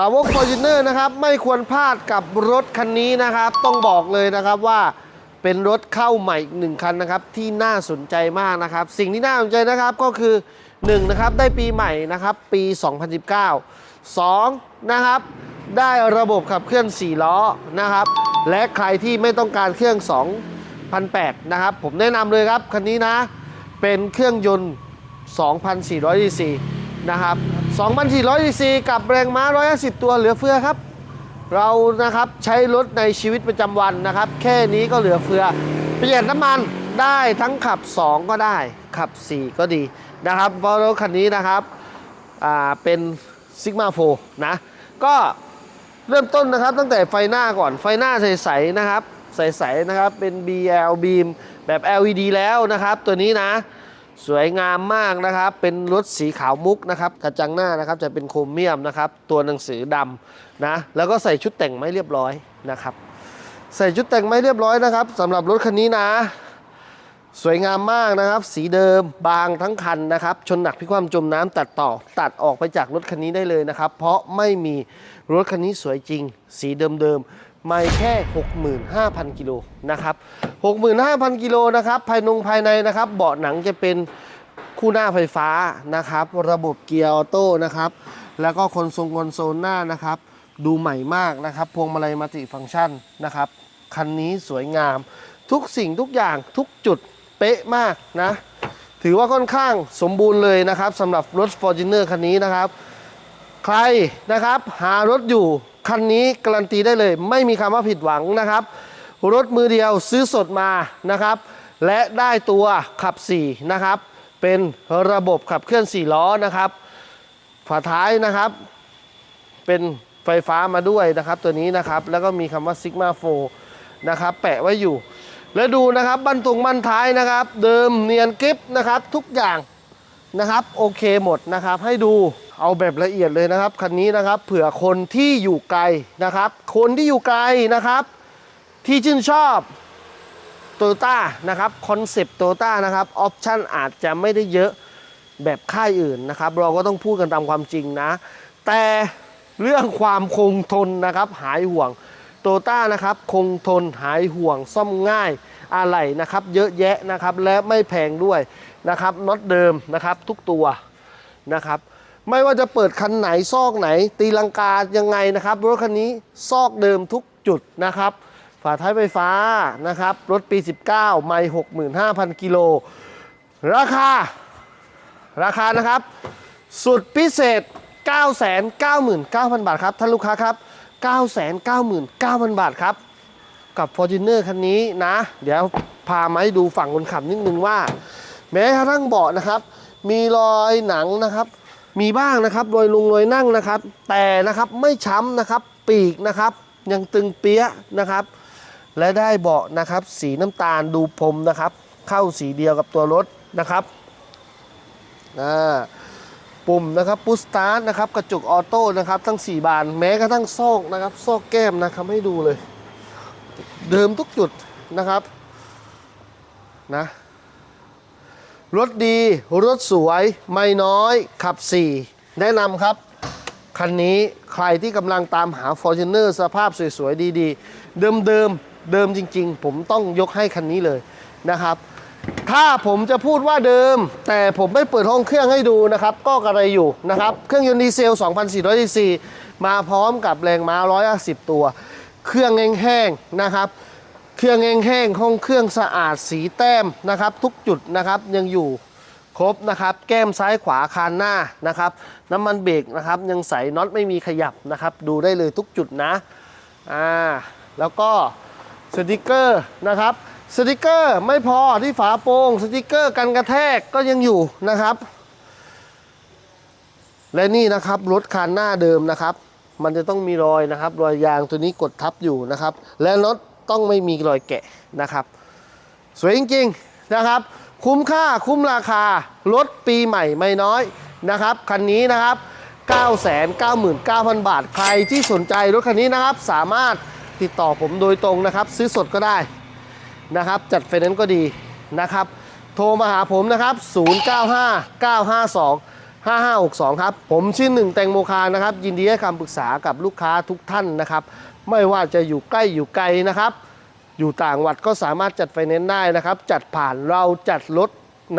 สาวกฟอร์จูเนอร์นะครับ ไม่ควรพลาดกับรถคันนี้นะครับ ต้องบอกเลยนะครับว่า เป็นรถเข้าใหม่อีกหนึ่งคันนะครับที่น่าสนใจมากนะครับ สิ่งที่น่าสนใจนะครับก็คือ1นะครับได้ปีใหม่นะครับปี 2019 2นะครับได้ระบบขับเคลื่อน 4 ล้อนะครับ และใครที่ไม่ต้องการเครื่อง2,800นะครับ ผมแนะนำเลยครับ คันนี้นะ เป็นเครื่องยนต์ 2,400 cc นะครับ 2,400 cc กับแรงม้า 150 ตัวเหลือเฟือครับ เรานะครับใช้รถในชีวิตประจำวันนะครับ แค่นี้ก็เหลือเฟือประหยัดน้ำมันได้ทั้งขับ 2 ก็ได้ขับ 4 ก็ดีนะครับ เพราะรถคันนี้นะครับอ่าเป็นซิกมาโฟนะ ก็เริ่มต้นนะครับตั้งแต่ไฟหน้าก่อนไฟหน้าใสๆนะครับ ใสๆนะครับเป็น BL beam แบบ LED แล้วนะครับ ตัวนี้นะ สวยงามมากนะครับ เป็นรถสีขาวมุกนะครับกระจังหน้านะครับจะเป็นโครเมียมนะครับ ตัวหนังสือดำนะ แล้วก็ใส่ชุดแต่งไม้เรียบร้อยนะครับ ใส่ชุดแต่งไม้เรียบร้อยนะครับสำหรับรถคันนี้นะ สวยงามมากนะครับ สีเดิมบางทั้งคันนะครับ ชนหนักพิความจมน้ำตัดต่อ ตัดออกไปจากรถคันนี้ได้เลยนะครับ เพราะไม่มีรถคันนี้สวยจริง สีเดิมๆ ไม่แค่ 65,000 กิโลนะครับ 65,000 กิโลนะครับ ภายนงภายในนะครับ เบาะหนังจะเป็นคู่หน้าไฟฟ้านะครับ ระบบเกียร์ออโต้นะครับ แล้วก็คอนโซลคอนโซลหน้านะครับ ดูใหม่มากนะครับ พวงมาลัยมัลติฟังก์ชันนะครับ คันนี้สวยงาม ทุกสิ่งทุกอย่างทุกจุดเป๊ะมากนะ ถือว่าค่อนข้างสมบูรณ์เลยนะครับสำหรับรถ f o r t u n e r คันนี้นะครับ ใครนะครับหารถอยู่ คันนี้การันตีได้เลย ไม่มีคำว่าผิดหวังนะครับ รถมือเดียวซื้อสดมานะครับ และได้ตัวขับ4นะครับ เป็นระบบขับเคลื่อน 4 ล้อนะครับ ฝาท้ายนะครับ เป็นไฟฟ้ามาด้วยนะครับตัวนี้นะครับ แล้วก็มีคำว่า Sigma 4นะครับ แปะไว้อยู่ แล้วดูนะครับบันตุงบันท้ายนะครับ เดิมเนียนกริปนะครับทุกอย่างนะครับ โอเคหมดนะครับให้ดู เอาแบบละเอียดเลยนะครับคันนี้นะครับ เผื่อคนที่อยู่ไกลนะครับ คนที่อยู่ไกลนะครับ ที่ชื่นชอบโตโยต้านะครับคอนเซปต์โตโยต้านะครับออปชั่นอาจจะไม่ได้เยอะแบบค่ายอื่นนะครับ เราก็ต้องพูดกันตามความจริงนะ แต่เรื่องความคงทนนะครับหายห่วงโตโยต้านะครับคงทนหายห่วงซ่อมง่ายอะไรนะครับ เยอะแยะนะครับและไม่แพงด้วยนะครับน็อตเดิมนะครับทุกตัวนะครับ ไม่ว่าจะเปิดคันไหนซอกไหน ตีลังกายังไงนะครับรถคันนี้ซอกเดิมทุกจุดนะครับ ฝาท้ายไฟฟ้านะครับ รถปี 19 ไม่65,000 กิโล ราคา ราคานะครับ สุดพิเศษ 999,000 บาทครับ ท่านลูกค้าครับ 999,000 บาทครับ กับ Fortuner คันนี้นะ เดี๋ยวพามาให้ดูฝั่งคนขับนิดนึงว่า แม้กระทั่งเบาะนะครับ มีรอยหนังนะครับ มีบ้างนะครับรอยลุงรอยนั่งนะครับ แต่นะครับไม่ช้ำนะครับปีกนะครับ ยังตึงเปี้ยะนะครับ และได้เบาะนะครับ สีน้ำตาลดูพรมนะครับ เข้าสีเดียวกับตัวรถนะครับปุ่มนะครับพุสตาร์ทนะครับกระจกออโต้นะครับ ทั้ง 4 บานแม้กระทั่งซอกนะครับซอกแก้มนะครับให้ดูเลย เดิมทุกจุดนะครับนะ รถดี รถสวยไม่น้อยขับ 4 แนะนำครับ คันนี้ใครที่กำลังตามหา Fortuner สภาพสวยๆ ดีๆ เดิมๆเดิมจริงๆ ผมต้องยกให้คันนี้เลยนะครับ ถ้าผมจะพูดว่าเดิม แต่ผมไม่เปิดห้องเครื่องให้ดูนะครับ ก็กระไรอยู่นะครับ เครื่องยนต์ดีเซล 2,400 cc มาพร้อมกับแรงม้า 150 ตัว เครื่องแห้งๆนะครับ เครื่องแห้งๆห้องเครื่องสะอาดสีแต้มนะครับ ทุกจุดนะครับยังอยู่ครบนะครับ แก้มซ้ายขวาคานหน้านะครับ น้ำมันเบรกนะครับยังใส่น็อตไม่มีขยับนะครับ ดูได้เลยทุกจุดนะอ่าแล้วก็สติกเกอร์นะครับสติกเกอร์ไม่พอที่ฝาโปร่งสติกเกอร์กันกระแทกก็ยังอยู่นะครับ และนี่นะครับรถคันหน้าเดิมนะครับ มันจะต้องมีรอยนะครับ รอยยางตัวนี้กดทับอยู่นะครับ และรถ ต้องไม่มีรอยแกะนะครับ สวยจริงๆนะครับ คุ้มค่าคุ้มราคารถปีใหม่ไม่น้อยนะครับคันนี้นะครับ 999,000 บาท ใครที่สนใจรถคันนี้นะครับ สามารถติดต่อผมโดยตรงนะครับ ซื้อสดก็ได้นะครับ จัดไฟแนนซ์ก็ดีนะครับ โทรมาหาผมนะครับ 095 952 5562 ครับ ผมชื่อหนึ่งแตงโมคารนะครับ ยินดีให้คำปรึกษากับลูกค้าทุกท่านนะครับ ไม่ว่าจะอยู่ใกล้อยู่ไกลนะครับ อยู่ต่างหวัดก็สามารถจัดไฟแนนซ์ได้นะครับ จัดผ่านเราจัดรถ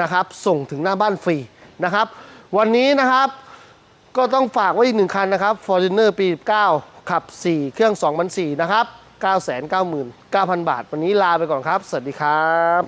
นะครับ ส่งถึงหน้าบ้านฟรีนะครับ วันนี้นะครับก็ต้องฝากไว้อีกหนึ่งคันนะครับ Fortuner ปี 9 ขับ 4 เครื่อง 2 0 0นะครับ 999,000 บาท วันนี้ลาไปก่อนครับ สวัสดีครับ